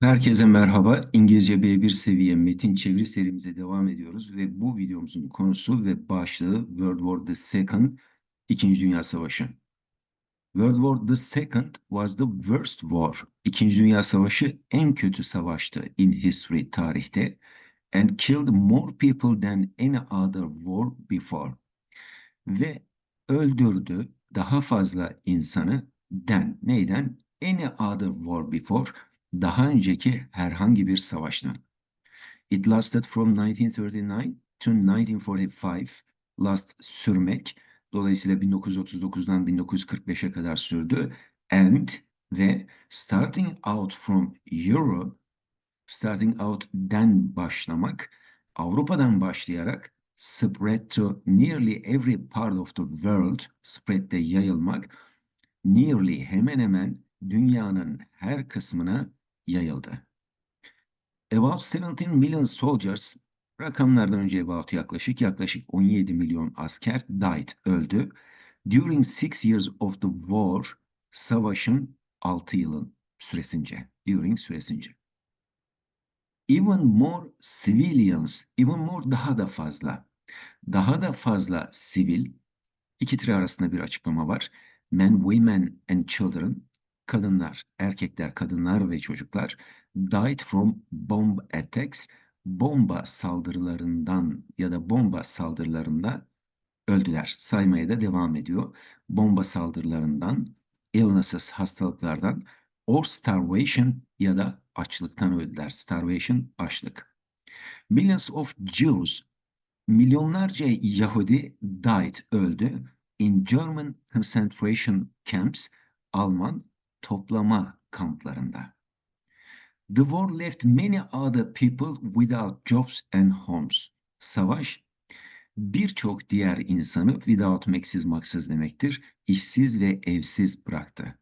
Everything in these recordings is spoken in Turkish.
Herkese merhaba. İngilizce B1 seviye metin çeviri serimize devam ediyoruz ve bu videomuzun konusu ve başlığı World War II, İkinci Dünya Savaşı. World War II was the worst war. İkinci Dünya Savaşı en kötü savaştı in history tarihte and killed more people than any other war before. Ve öldürdü daha fazla insanı than neyden? Any other war before daha önceki herhangi bir savaştan. It lasted from 1939 to 1945. Last sürmek. Dolayısıyla 1939'dan 1945'e kadar sürdü. And ve starting out from Europe, starting out den başlamak, Avrupa'dan başlayarak spread to nearly every part of the world, spread de yayılmak, nearly hemen hemen dünyanın her kısmına yayıldı. About 17 million soldiers, rakamlardan önce about yaklaşık yaklaşık 17 milyon asker died, öldü. During six years of the war, savaşın 6 yılın süresince, during süresince. Even more civilians, even more daha da fazla, daha da fazla sivil, iki tire arasında bir açıklama var. Men, women and children, kadınlar, erkekler, kadınlar ve çocuklar died from bomb attacks, bomba saldırılarından ya da bomba saldırılarında öldüler. Saymaya da devam ediyor. Bomba saldırılarından, illnesses, hastalıklardan, or starvation ya da açlıktan öldüler. Starvation, açlık. Millions of Jews, milyonlarca Yahudi died, öldü in German concentration camps, Alman toplama kamplarında. The war left many other people without jobs and homes. Savaş birçok diğer insanı without meksiz maksız demektir. işsiz ve evsiz bıraktı.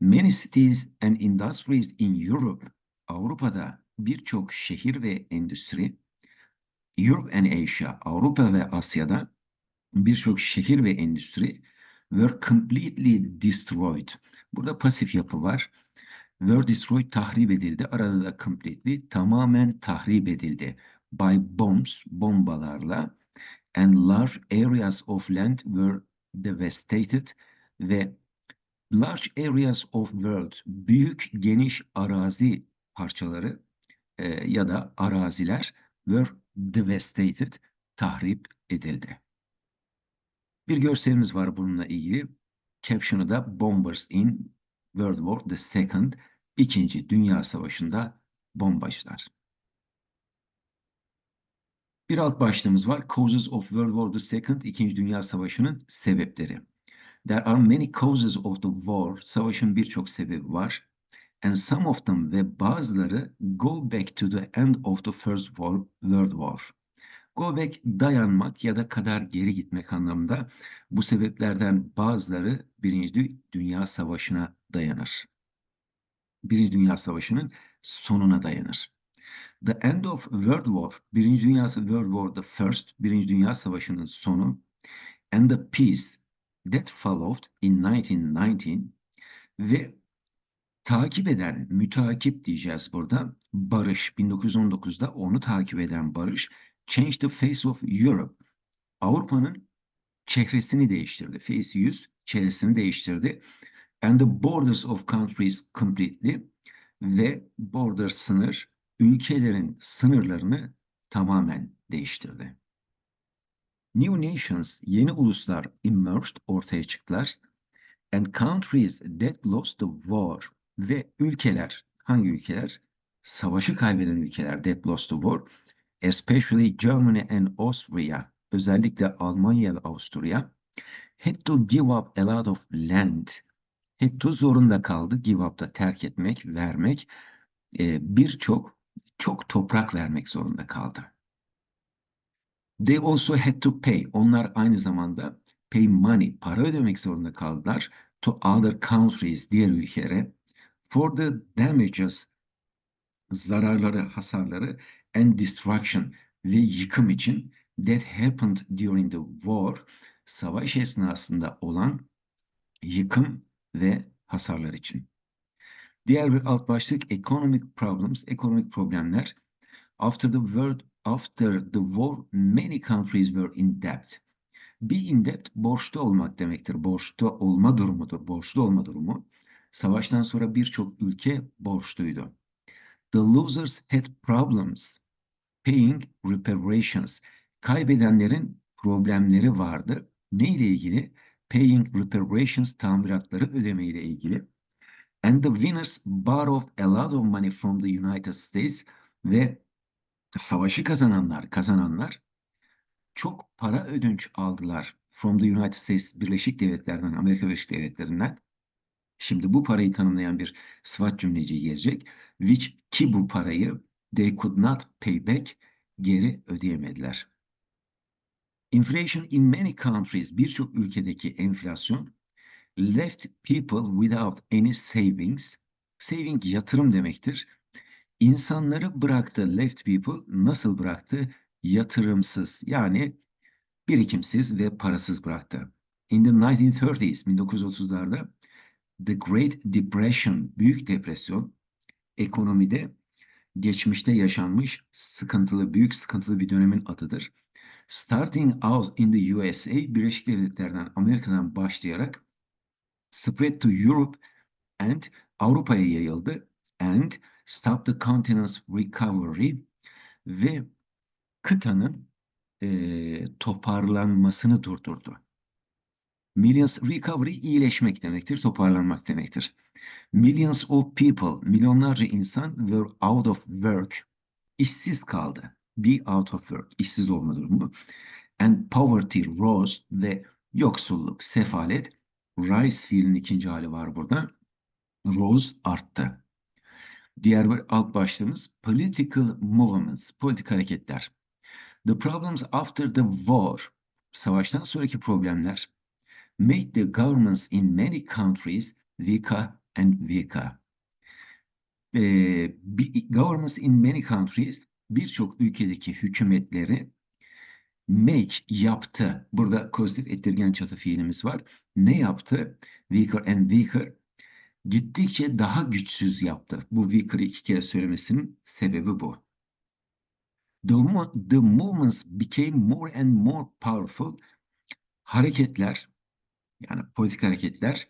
Many cities and industries in Europe, Avrupa'da birçok şehir ve endüstri, Europe and Asia, Avrupa ve Asya'da birçok şehir ve endüstri were completely destroyed. Burada pasif yapı var. Were destroyed tahrip edildi. Arada da completely tamamen tahrip edildi. By bombs, bombalarla and large areas of land were devastated ve large areas of world, büyük geniş arazi parçaları e, ya da araziler were devastated, tahrip edildi. Bir görselimiz var bununla ilgili. Caption'ı da Bombers in World War II, İkinci Dünya Savaşı'nda bombacılar. Bir alt başlığımız var. Causes of World War II, İkinci Dünya Savaşı'nın sebepleri. There are many causes of the war. Savaşın birçok sebebi var. And some of them ve bazıları go back to the end of the First World War. Go back dayanmak ya da kadar geri gitmek anlamında. Bu sebeplerden bazıları Birinci Dünya Savaşı'na dayanır. Birinci Dünya Savaşı'nın sonuna dayanır. The end of World War, Birinci Dünya World War the First, Birinci Dünya Savaşı'nın sonu and the peace that followed in 1919 ve takip eden, mütakip diyeceğiz burada, barış, 1919'da onu takip eden barış, changed the face of Europe. Avrupa'nın çehresini değiştirdi. Face yüz, çehresini değiştirdi. And the borders of countries completely ve border sınır ülkelerin sınırlarını tamamen değiştirdi. New nations, yeni uluslar emerged, ortaya çıktılar. And countries that lost the war ve ülkeler, hangi ülkeler? Savaşı kaybeden ülkeler, that lost the war especially Germany and Austria, özellikle Almanya ve Avusturya, had to give up a lot of land. Had to zorunda kaldı, give up da terk etmek, vermek, e, birçok, çok toprak vermek zorunda kaldı. They also had to pay. Onlar aynı zamanda pay money, para ödemek zorunda kaldılar to other countries, diğer ülkelere for the damages, zararları, hasarları and destruction ve yıkım için that happened during the war savaş esnasında olan yıkım ve hasarlar için. Diğer bir alt başlık economic problems, ekonomik problemler. After the world, after the war, many countries were in debt. Be in debt borçlu olmak demektir. Borçlu olma durumudur. Borçlu olma durumu. Savaştan sonra birçok ülke borçluydu. The losers had problems paying reparations. Kaybedenlerin problemleri vardı. Ne ile ilgili? Paying reparations tamiratları ödeme ile ilgili. And the winners borrowed a lot of money from the United States ve savaşı kazananlar, kazananlar çok para ödünç aldılar from the United States Birleşik Devletler'den, Amerika Birleşik Devletleri'nden. Şimdi bu parayı tanımlayan bir sıfat cümleci gelecek. Which ki bu parayı they could not pay back geri ödeyemediler. Inflation in many countries birçok ülkedeki enflasyon left people without any savings. Saving yatırım demektir. İnsanları bıraktı left people nasıl bıraktı? Yatırımsız yani birikimsiz ve parasız bıraktı. In the 1930s 1930'larda The Great Depression Büyük Depresyon ekonomide geçmişte yaşanmış sıkıntılı, büyük sıkıntılı bir dönemin adıdır. Starting out in the USA, Birleşik Devletler'den, Amerika'dan başlayarak spread to Europe and Avrupa'ya yayıldı and stop the continent's recovery ve kıtanın e, toparlanmasını durdurdu. Millions recovery iyileşmek demektir, toparlanmak demektir. Millions of people, milyonlarca insan were out of work, işsiz kaldı. Be out of work, işsiz olma durumu. And poverty rose ve yoksulluk, sefalet, rise fiilin ikinci hali var burada. Rose arttı. Diğer bir alt başlığımız political movements, politik hareketler. The problems after the war, savaştan sonraki problemler made the governments in many countries weaker and weaker. Ee, governments in many countries birçok ülkedeki hükümetleri make yaptı. Burada pozitif ettirgen çatı fiilimiz var. Ne yaptı? Weaker and weaker. Gittikçe daha güçsüz yaptı. Bu weaker'ı iki kere söylemesinin sebebi bu. The, the movements became more and more powerful. Hareketler yani politik hareketler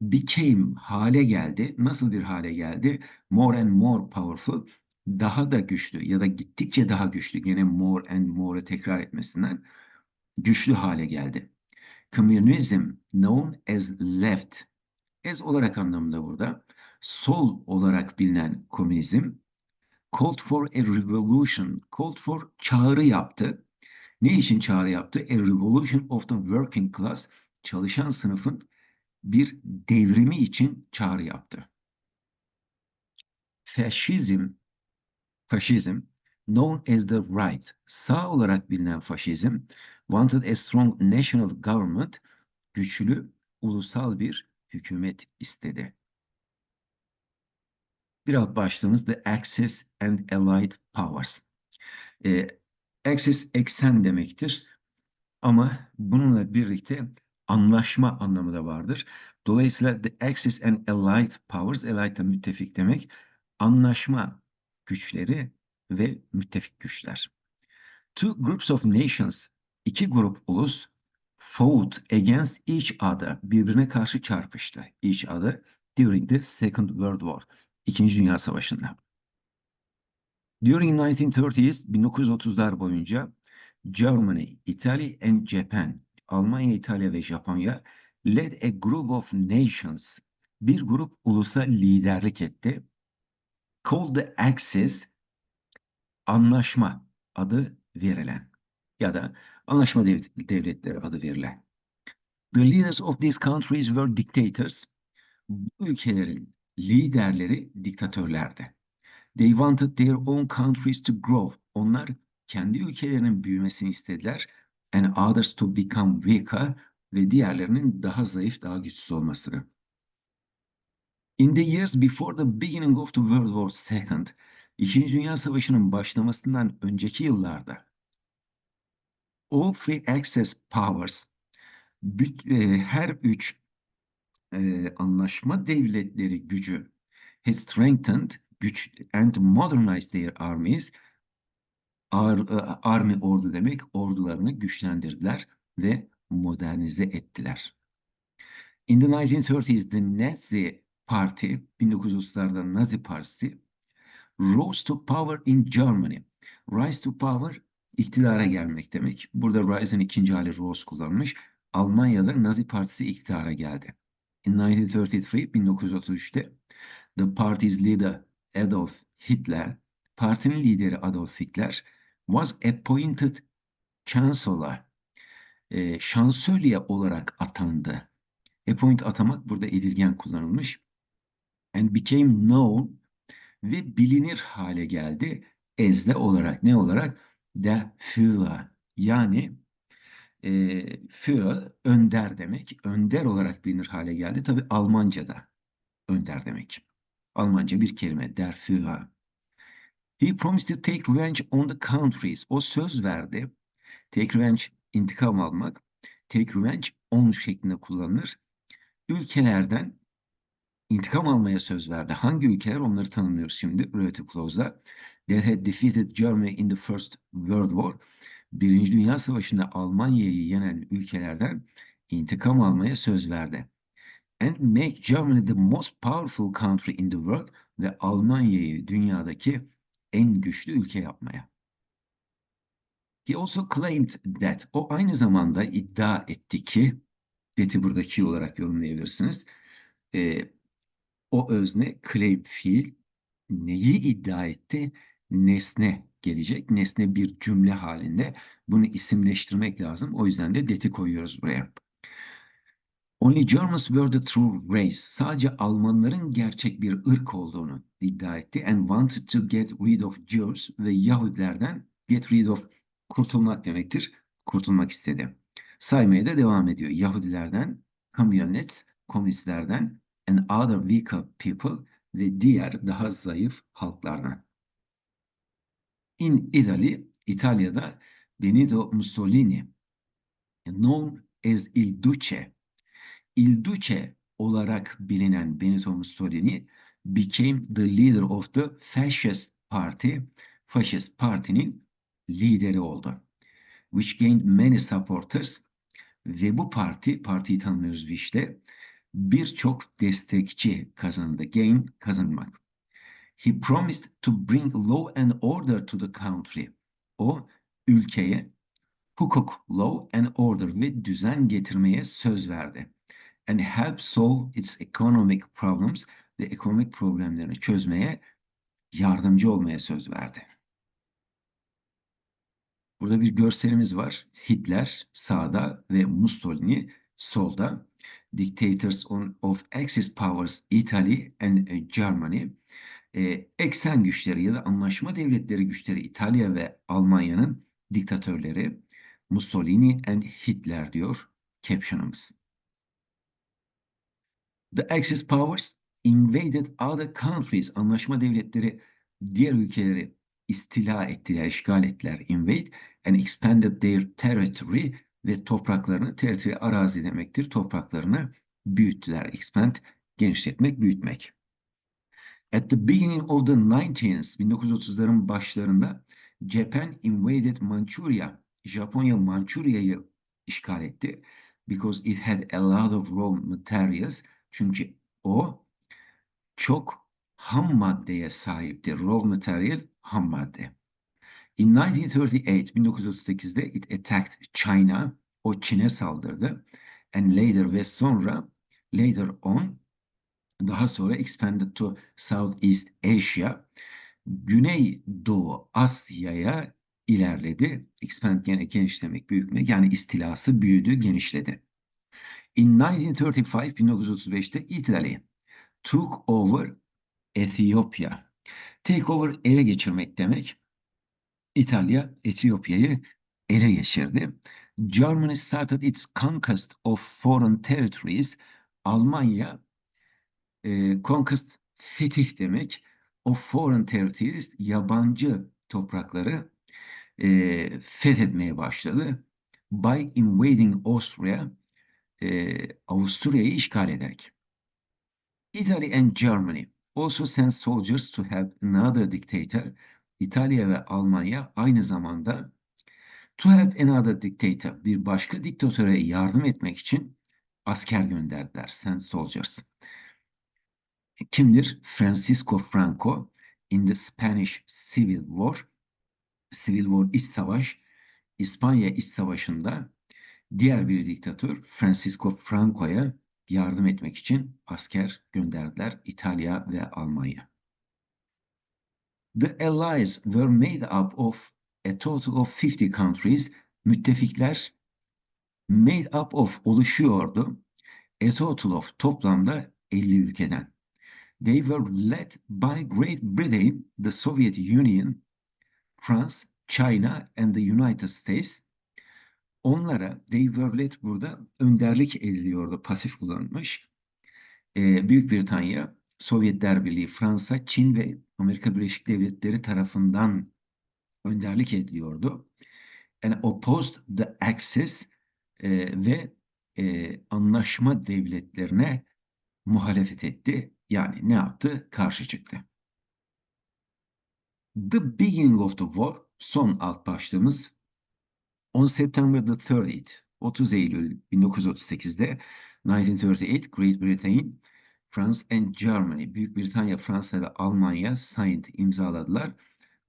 became hale geldi. Nasıl bir hale geldi? More and more powerful. Daha da güçlü ya da gittikçe daha güçlü. Yine more and more'ı tekrar etmesinden güçlü hale geldi. Communism known as left. As olarak anlamında burada. Sol olarak bilinen komünizm called for a revolution. Called for çağrı yaptı. Ne için çağrı yaptı? A revolution of the working class çalışan sınıfın bir devrimi için çağrı yaptı. Faşizm, faşizm, known as the right, sağ olarak bilinen faşizm, wanted a strong national government, güçlü ulusal bir hükümet istedi. Bir alt başlığımız The Axis and Allied Powers. E, Axis eksen demektir. Ama bununla birlikte anlaşma anlamı da vardır. Dolayısıyla the Axis and Allied Powers, Allied da müttefik demek, anlaşma güçleri ve müttefik güçler. Two groups of nations, iki grup ulus fought against each other, birbirine karşı çarpıştı. Each other during the Second World War, İkinci Dünya Savaşı'nda. During 1930s, 1930'lar boyunca Germany, Italy and Japan Almanya, İtalya ve Japonya led a group of nations bir grup ulusa liderlik etti. Called the Axis anlaşma adı verilen ya da anlaşma devletleri adı verilen. The leaders of these countries were dictators. Bu ülkelerin liderleri diktatörlerdi. They wanted their own countries to grow. Onlar kendi ülkelerinin büyümesini istediler and others to become weaker ve diğerlerinin daha zayıf, daha güçsüz olmasını. In the years before the beginning of the World War II, İkinci Dünya Savaşı'nın başlamasından önceki yıllarda all three Axis powers e, her üç e, anlaşma devletleri gücü had strengthened güç and modernized their armies. E, army ordu demek ordularını güçlendirdiler ve modernize ettiler. In the 1930s the Nazi Party 1930'larda Nazi Partisi rose to power in Germany. Rise to power iktidara gelmek demek. Burada rise'ın ikinci hali rose kullanmış. Almanya'da Nazi Partisi iktidara geldi. In 1933, 1933'te the party's leader Adolf Hitler, partinin lideri Adolf Hitler was appointed chancellor, e, şansölye olarak atandı. Appoint atamak burada edilgen kullanılmış. And became known ve bilinir hale geldi. Ezde olarak ne olarak? Der Führer yani e, Führer önder demek. Önder olarak bilinir hale geldi. Tabi Almanca'da önder demek. Almanca bir kelime der Führer. He promised to take revenge on the countries. O söz verdi. Take revenge intikam almak. Take revenge on şeklinde kullanılır. Ülkelerden intikam almaya söz verdi. Hangi ülkeler onları tanımlıyoruz şimdi Relative Clause'da. They had defeated Germany in the First World War. Birinci Dünya Savaşı'nda Almanya'yı yenen ülkelerden intikam almaya söz verdi. And make Germany the most powerful country in the world ve Almanya'yı dünyadaki en güçlü ülke yapmaya. He also claimed that o aynı zamanda iddia etti ki deti buradaki olarak yorumlayabilirsiniz. E, o özne claim fiil neyi iddia etti? Nesne gelecek. Nesne bir cümle halinde. Bunu isimleştirmek lazım. O yüzden de deti koyuyoruz buraya. Only Germans were the true race. Sadece Almanların gerçek bir ırk olduğunu iddia etti. And wanted to get rid of Jews ve Yahudilerden get rid of kurtulmak demektir. Kurtulmak istedi. Saymaya da devam ediyor. Yahudilerden, kamyonet, komünistlerden and other weaker people ve diğer daha zayıf halklardan. In Italy, İtalya'da Benito Mussolini, known as Il Duce, Il Duce olarak bilinen Benito Mussolini became the leader of the fascist party, faşist partinin lideri oldu. Which gained many supporters ve bu parti, partiyi tanımlıyoruz işte, birçok destekçi kazandı. Gain, kazanmak. He promised to bring law and order to the country. O ülkeye hukuk, law and order ve düzen getirmeye söz verdi. And help solve its economic problems ve ekonomik problemlerini çözmeye yardımcı olmaya söz verdi. Burada bir görselimiz var. Hitler sağda ve Mussolini solda. Dictators of Axis Powers Italy and Germany. E, eksen güçleri ya da anlaşma devletleri güçleri İtalya ve Almanya'nın diktatörleri Mussolini and Hitler diyor caption'ımız. The Axis Powers invaded other countries. Anlaşma devletleri diğer ülkeleri istila ettiler, işgal ettiler, invade and expanded their territory ve topraklarını, territory arazi demektir, topraklarını büyüttüler. Expand, genişletmek, büyütmek. At the beginning of the 19th, 1930'ların başlarında Japan invaded Manchuria. Japonya Mançurya'yı işgal etti. Because it had a lot of raw materials. Çünkü o çok ham maddeye sahipti. Raw material ham madde. In 1938, 1938'de it attacked China. O Çin'e saldırdı. And later ve sonra later on daha sonra expanded to Southeast Asia. Güney Doğu Asya'ya ilerledi. Expand gene genişlemek, büyütmek yani istilası büyüdü, genişledi. In 1935, 1935'te Italy took over Ethiopia. Take over ele geçirmek demek. İtalya Etiyopya'yı ele geçirdi. Germany started its conquest of foreign territories. Almanya e, conquest fetih demek. Of foreign territories yabancı toprakları e, fethetmeye başladı. By invading Austria e, Avusturya'yı işgal ederek. Italy and Germany also sent soldiers to help another dictator. İtalya ve Almanya aynı zamanda to help another dictator, bir başka diktatöre yardım etmek için asker gönderdiler. Sent soldiers. Kimdir? Francisco Franco in the Spanish Civil War. Civil War iç savaş. İspanya iç savaşında diğer bir diktatör Francisco Franco'ya yardım etmek için asker gönderdiler İtalya ve Almanya. The Allies were made up of a total of 50 countries. Müttefikler made up of oluşuyordu. A total of toplamda 50 ülkeden. They were led by Great Britain, the Soviet Union, France, China and the United States. Onlara were led burada önderlik ediliyordu, pasif kullanılmış. Ee, Büyük Britanya, Sovyetler Birliği, Fransa, Çin ve Amerika Birleşik Devletleri tarafından önderlik ediliyordu. And opposed the Axis e, ve e, anlaşma devletlerine muhalefet etti. Yani ne yaptı? Karşı çıktı. The beginning of the war, son alt başlığımız On September the 30th, 30 Eylül 1938'de 1938 Great Britain, France and Germany, Büyük Britanya, Fransa ve Almanya signed, imzaladılar.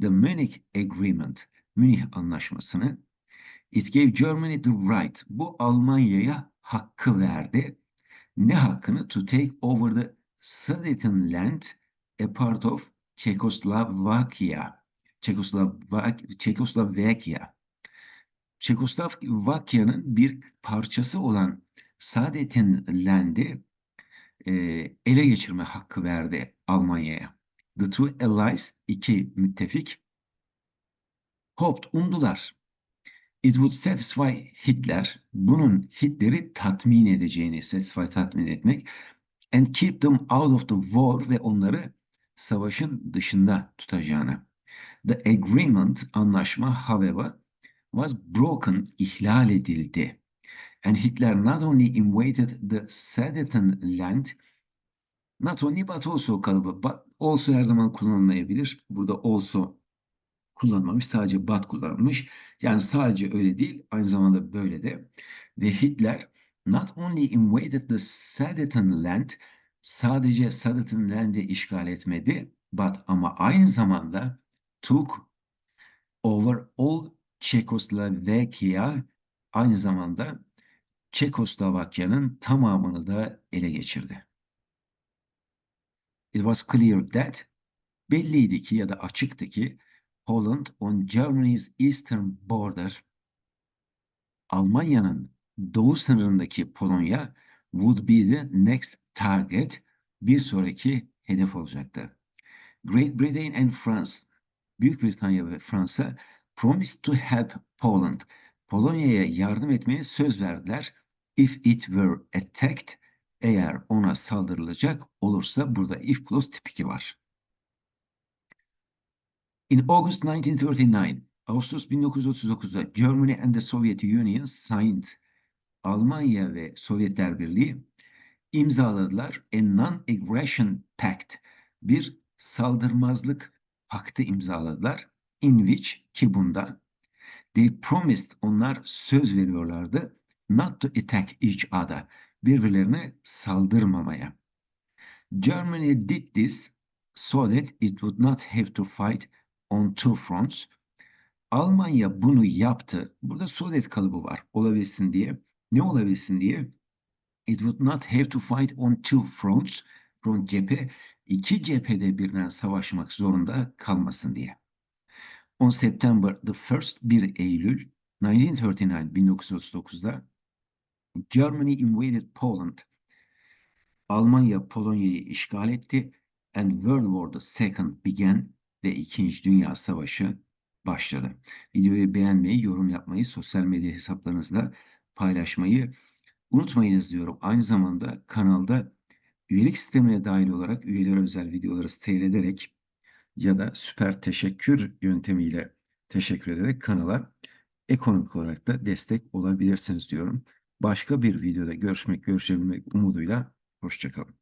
The Munich Agreement, Münih Anlaşması'nı. It gave Germany the right, bu Almanya'ya hakkı verdi. Ne hakkını? To take over the Sudetenland, a part of Çekoslovakya. Çekoslovak Çekoslovakya. Çekoslovakya'nın bir parçası olan Sudetenland'i e, ele geçirme hakkı verdi Almanya'ya. The two allies, iki müttefik, hoped, umdular. It would satisfy Hitler, bunun Hitler'i tatmin edeceğini, satisfy tatmin etmek, and keep them out of the war ve onları savaşın dışında tutacağını. The agreement, anlaşma, however, was broken, ihlal edildi. And Hitler not only invaded the Sudetenland, not only but also kalıbı, but also her zaman kullanılmayabilir. Burada also kullanmamış, sadece but kullanılmış. Yani sadece öyle değil, aynı zamanda böyle de. Ve Hitler not only invaded the Sudetenland, sadece Sudetenland'i işgal etmedi, but ama aynı zamanda took over all Çekoslovakya, aynı zamanda Çekoslovakya'nın tamamını da ele geçirdi. It was clear that belliydi ki ya da açıktı ki Poland on Germany's eastern border Almanya'nın doğu sınırındaki Polonya would be the next target bir sonraki hedef olacaktı. Great Britain and France Büyük Britanya ve Fransa promised to help Poland. Polonya'ya yardım etmeye söz verdiler. İf it were attacked eğer ona saldırılacak olursa burada if clause tip 2 var. In August 1939, Ağustos 1939'da Germany and the Soviet Union signed Almanya ve Sovyetler Birliği imzaladılar a non-aggression pact bir saldırmazlık paktı imzaladılar in which ki bunda they promised onlar söz veriyorlardı not to attack each other birbirlerine saldırmamaya. Germany did this so that it would not have to fight on two fronts. Almanya bunu yaptı. Burada Sovyet kalıbı var olabilsin diye. Ne olabilsin diye? It would not have to fight on two fronts. Front cephe iki cephede birden savaşmak zorunda kalmasın diye. On September the 1st 1 Eylül 1939 1939'da Germany invaded Poland. Almanya Polonya'yı işgal etti and World War II began ve İkinci Dünya Savaşı başladı. Videoyu beğenmeyi, yorum yapmayı, sosyal medya hesaplarınızda paylaşmayı unutmayınız diyorum. Aynı zamanda kanalda üyelik sistemine dahil olarak üyelere özel videoları seyrederek ya da süper teşekkür yöntemiyle teşekkür ederek kanala ekonomik olarak da destek olabilirsiniz diyorum. Başka bir videoda görüşmek, görüşebilmek umuduyla. Hoşçakalın.